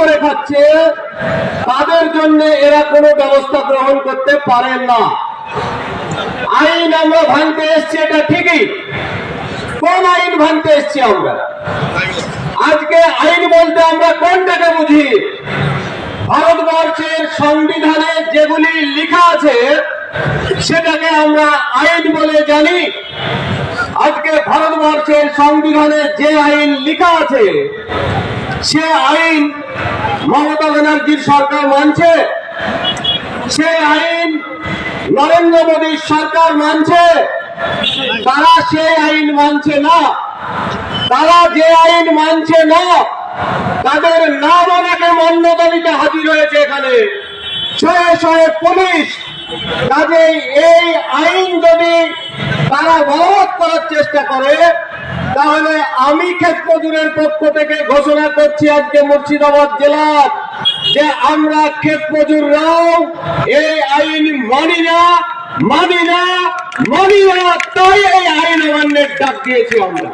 করে খাচ্ছে, তাদের জন্য এরা কোনো ব্যবস্থা গ্রহণ করতে পারেন না। আইন আমরা ভাঙতে এসছি, এটা ঠিকই। কোন আইন ভাঙতে এসছি আমরা? আজকে আইন বলতে আমরা কোনটাকে বুঝি? ভারতবর্ষের সংবিধানে যেগুলি লেখা আছে, সেটাকে আমরা আইন বলে জানি। আজকে ভারতবর্ষের সংবিধানে যে আইন লেখা আছে সে আইন মমতা ব্যানার্জির সরকার মানছে, সে আইন নরেন্দ্র মোদীর সরকার মানছে, তারা সে আইন মানছে না। তারা যে আইন মানছে না, তাদের নাম আমাকে মান্যতা দিতে হাজির হয়েছে এখানে। শয়ে শয়ে পুলিশ কাজেই এই আইন যদি তারা বলবৎ করার চেষ্টা করে তাহলে আমি ক্ষেত মজুরের পক্ষ থেকে ঘোষণা করছি আজকে মুর্শিদাবাদ জেলার যে আমরা ক্ষেত মজুররাও এই আইন মানি না মানি না মানি না, তাই এই আইন অমান্যের ডাক দিয়েছি আমরা।